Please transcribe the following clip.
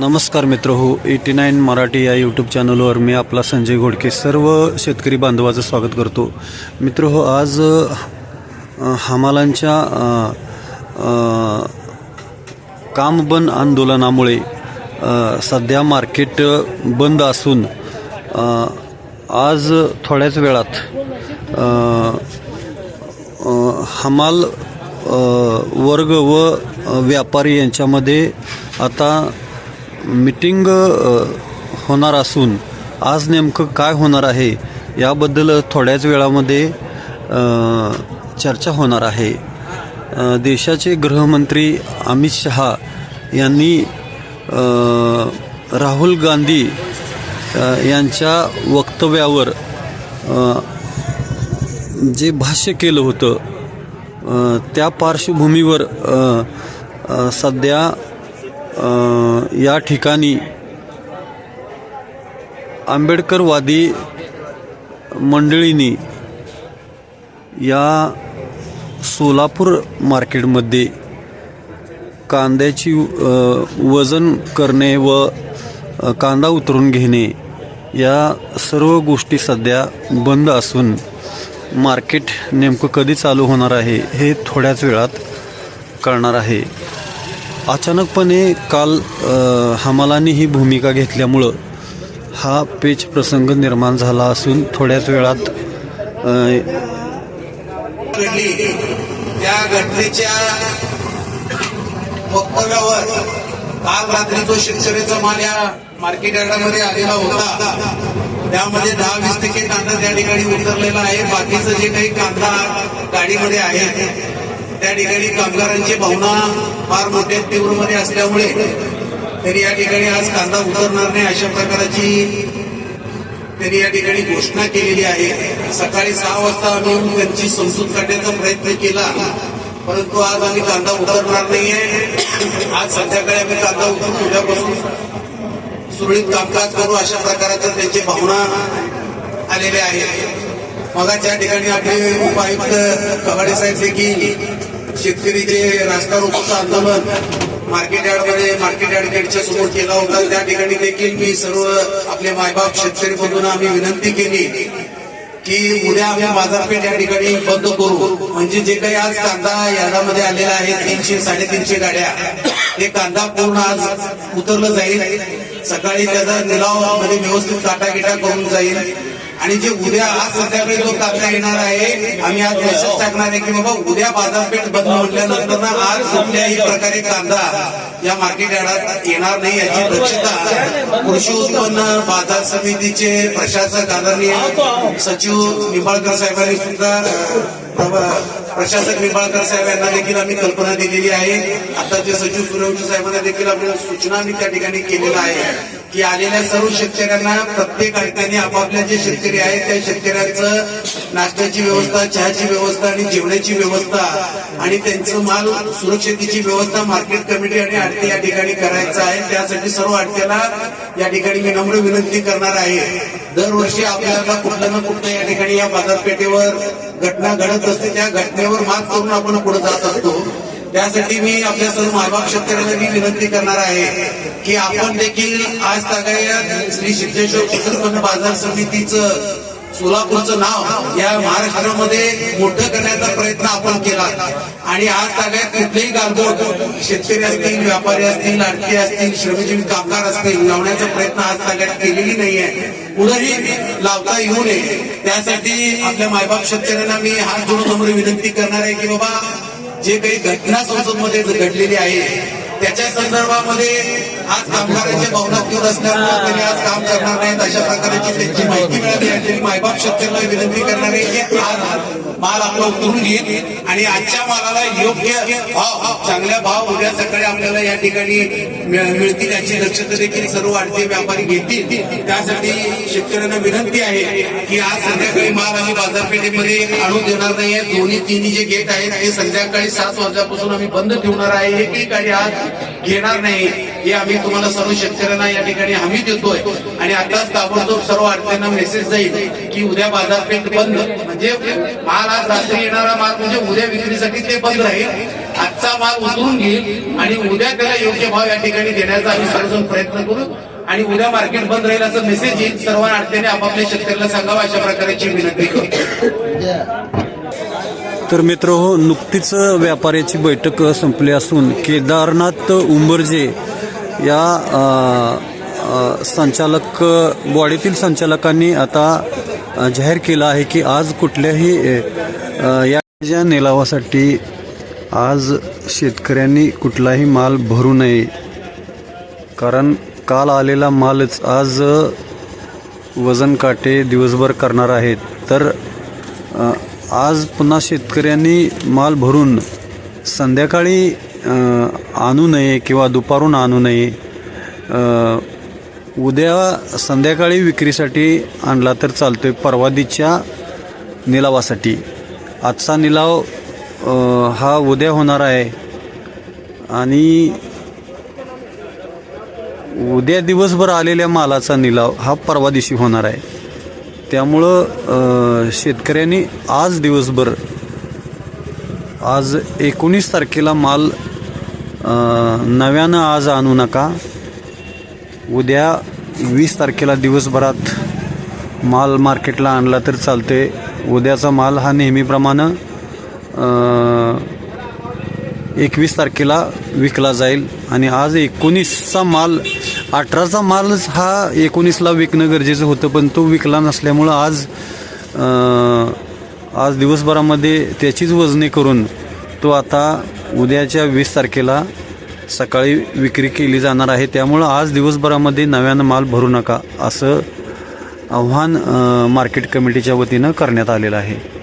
नमस्कार मित्र हो एटी नाईन मराठी या यूट्यूब चॅनलवर मी आपला संजय घोडके. सर्व शेतकरी बांधवाचं स्वागत करतो. मित्र हो आज हमालांच्या काम बंद आंदोलनामुळे सध्या मार्केट बंद असून आज थोड्याच वेळात हमाल वर्ग व व्यापारी यांच्यामध्ये आता मिटिंग होणार असून आज नेमकं काय होणार आहे याबद्दल थोड्याच वेळामध्ये चर्चा होणार आहे. देशाचे गृहमंत्री अमित शहा यांनी राहुल गांधी यांच्या वक्तव्यावर जे भाष्य केलं होतं त्या पार्श्वभूमीवर सध्या या ठिकाणी आंबेडकरवादी मंडळींनी या सोलापूर मार्केटमध्ये कांद्याची वजन करणे व कांदा उतरून घेणे या सर्व गोष्टी सध्या बंद असून मार्केट नेमकं कधी चालू होणार आहे हे थोड्याच वेळात कळणार आहे. अचानकपणे काल हमालाने ही भूमिका घेतल्यामुळं हा पेच प्रसंग निर्माण झाला असून थोड्याच वेळात त्या घटनेच्या वक्तव्यावर काल रात्री जो शेतकऱ्याचा माल या मार्केट यार्डामध्ये आलेला होता त्यामध्ये दहा वीस टक्के कांदा त्या ठिकाणी उतरलेला आहे. बाकीचं जे काही कांदा गाडीमध्ये आहे त्या ठिकाणी कामगारांची भावना फार मोठ्या तीव्रमध्ये असल्यामुळे तरी या ठिकाणी आज कांदा उतरणार नाही अशा प्रकाराची त्यांनी या ठिकाणी घोषणा केलेली आहे. सकाळी सहा वाजता आम्ही त्यांची समजूत काढण्याचा प्रयत्न केला. परंतु आज आम्ही कांदा उतरणार नाहीये. आज संध्याकाळी आम्ही कांदा उतरून उद्यापासून सुरळीत कामकाज करू अशा प्रकारच्या त्यांची भावना आलेल्या आहेत मग त्या ठिकाणी आपले उपायुक्त कवाडे साहेब देखील शेतकरी जे रास्ता रोकोचं आंदोलन मार्केट यार्डमध्ये मार्केट यार्ड समोर केला होता. त्या ठिकाणी देखील मी सर्व आपले मायबाप शेतकरी बंधूंना आम्ही विनंती केली की उद्या आम्ही बाजारपेठ या ठिकाणी बंद करू. म्हणजे जे काही आज कांदा यार्डामध्ये आलेला आहे तीनशे साडेतीनशे गाड्या ते कांदा पूर्ण आज उतरलं जाईल. सकाळी त्याचा निलावमध्ये व्यवस्थित काटागिटा करून जाईल. आणि जे उद्या आज संध्याकाळी जो कांदा येणार आहे आम्ही आज मेसेज टाकणार आहे की बाबा उद्या बाजारपेठ बंद म्हटल्यानंतर आज कुठल्याही प्रकारे कांदा या मार्केट यार्डात येणार नाही याची दक्षता कृषी उत्पन्न बाजार समितीचे प्रशासक आदरणीय सचिव निंबाळकर साहेबांनी सुद्धा प्रशासक निंबाळकर साहेब यांना देखील आम्ही कल्पना दिलेली आहे. आताचे सचिव सूर्यवंशी साहेबांना देखील आपल्याला सूचना आम्ही त्या ठिकाणी केलेल्या आहे की आलेल्या सर्व शेतकऱ्यांना प्रत्येक अडचणी आपापल्या जे शेतकरी आहेत त्या शेतकऱ्यांचं नाश्त्याची व्यवस्था चहाची व्यवस्था आणि जेवणाची व्यवस्था आणि त्यांचं माल सुरक्षतेची व्यवस्था मार्केट कमिटी आणि आडती या ठिकाणी करायचं आहे. त्यासाठी सर्व आडत्याला या ठिकाणी मी नम्र विनंती करणार आहे. दरवर्षी आपल्याला कुठलं ना कुठलं या ठिकाणी या बाजारपेठेवर घटना घडत असते त्या घटनेवर मात करून आपण पुढे जात असतो. त्यासाठी मी आपल्या सर्व मायबाप शेतकऱ्यांना मी विनंती करणार आहे की आपण देखील आज तागायत श्री सिद्धेश्वर उत्पन्न बाजार समितीचं सोलापूरचं नाव या महाराष्ट्रामध्ये मोठं करण्याचा प्रयत्न आपण केला. आणि आज सगळ्यात कुठलेही गांधोळ शेतकरी असतील व्यापारी असतील लाडके असतील श्रमजीवी कामगार असतील लावण्याचा प्रयत्न आज सगळ्यात केलेली नाहीये. पुढेही लावता येऊ नये. त्यासाठी आपल्या मायबाप शेतकऱ्यांना मी हात जोडून समोर विनंती करणार आहे की बाबा जे काही घटना संसदमध्ये घडलेली आहे त्याच्या संदर्भामध्ये आज कामगारांच्या भावना घेऊन असल्यामुळे त्यांनी आज काम करणार नाहीत. अशा प्रकारची त्यांची माहिती मिळाली आणि मायबाप शेतकऱ्याला विनंती करणार आहे की आज माल आपला उतरून घेईल आणि आजच्या मालाला योग्य भाव चांगल्या भाव उद्या सकाळी आपल्याला या ठिकाणी मिळतील याची दक्षता देखील सर्व वाढते व्यापारी घेतील. त्यासाठी शेतकऱ्यांना विनंती आहे की आज संध्याकाळी माल आम्ही बाजारपेठेमध्ये आणून देणार नाही दोन्ही तिन्ही जे गेट आहेत ते संध्याकाळी सात वाजल्यापासून आम्ही बंद ठेवणार आहे. एक गाडी आज घेणार नाही हे आम्ही तुम्हाला सर्व शेतकऱ्यांना या ठिकाणी हमी देतोय. आणि आताच ताबडतोब सर्व अडचणींना मेसेज जाईल की उद्या बाजारपेठ बंद. म्हणजे माल आज रात्री येणारा माल म्हणजे उद्या विक्रीसाठी ते बंद राहील. आजचा माल उचलून घेईल आणि उद्या त्याला योग्य भाव या ठिकाणी देण्याचा आम्ही सर्वजण प्रयत्न करू. आणि उद्या मार्केट बंद राहील असं मेसेज येईल. सर्व अडचणी आपापल्या शेतकऱ्याला सांगावा अशा प्रकारची विनंती करू. म्हणजे तर मित्र हो नुकतीच व्यापाऱ्याची बैठक संपली असून केदारनाथ उंबरजे या संचालक बॉडीतील संचालकांनी आता जाहीर केलं आहे की आज कुठल्याही या ज्या निलावासाठी आज शेतकऱ्यांनी कुठलाही माल भरू नये कारण काल आलेला मालच आज वजन काटे दिवसभर करणार आहेत. तर आज पुन्हा शेतकऱ्यांनी माल भरून संध्याकाळी आणू नये किंवा दुपारून आणू नये उद्या संध्याकाळी विक्रीसाठी आणला तर चालतो आहे परवादीच्या निलावासाठी. आजचा निलाव हा उद्या होणार आहे. आणि उद्या दिवसभर आलेल्या मालाचा निलाव हा परवा दिवशी होणार आहे. त्यामुळं शेतकऱ्यांनी आज दिवसभर आज एकोणीस तारखेला माल नव्यानं आज आणू नका. उद्या वीस तारखेला दिवसभरात माल मार्केटला आणला तर चालते उद्याचा माल हा नेहमीप्रमाणे एकवीस तारखेला विकला जाईल. आणि आज एकोणीसचा माल अठराचा मालच हा एकोणीसला विकणं गरजेचं होतं पण तो विकला नसल्यामुळं आज आज दिवसभरामध्ये त्याचीच वजने करून तो आता उद्याच्या वीस तारखेला सकाळी विक्री केली जाणार आहे. त्यामुळं आज दिवसभरामध्ये नव्यानं माल भरू नका असं आव्हान मार्केट कमिटीच्या वतीनं करण्यात आलेलं आहे.